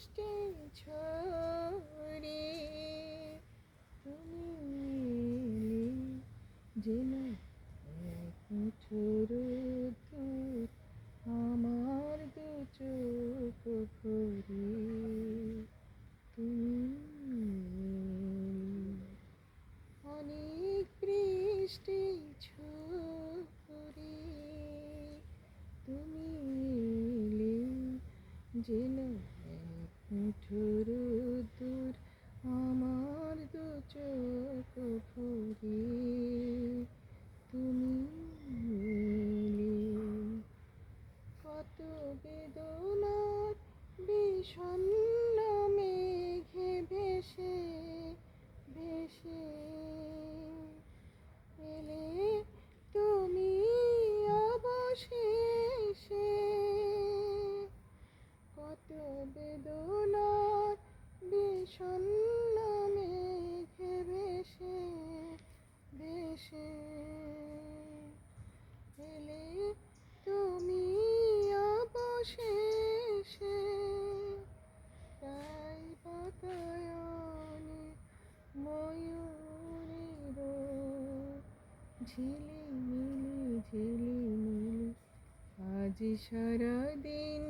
বৃষ্টির ঝড়ে তুমি যেন ছোর আমার দু চোখ ভরে তুমি অনেক বৃষ্টি ছোরে তুমি যেন Mm-hmm. গেলে তুমি অবশেষে তাই বাতায়নে ময়ূরের ঝিলিমিলি ঝিলিমিলি আজ সারাদিন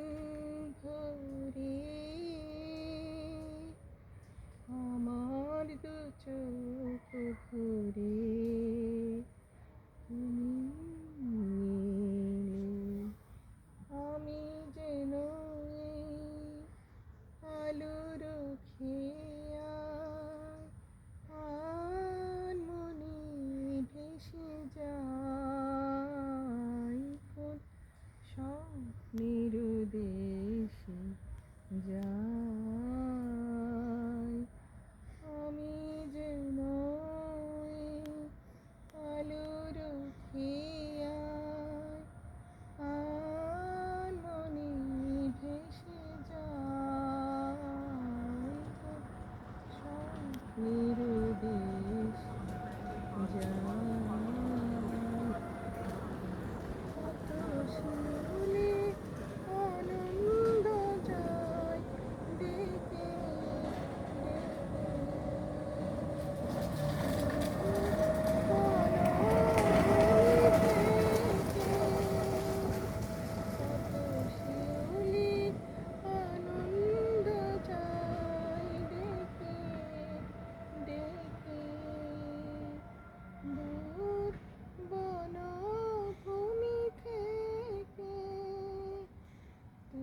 嗯。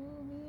তুমি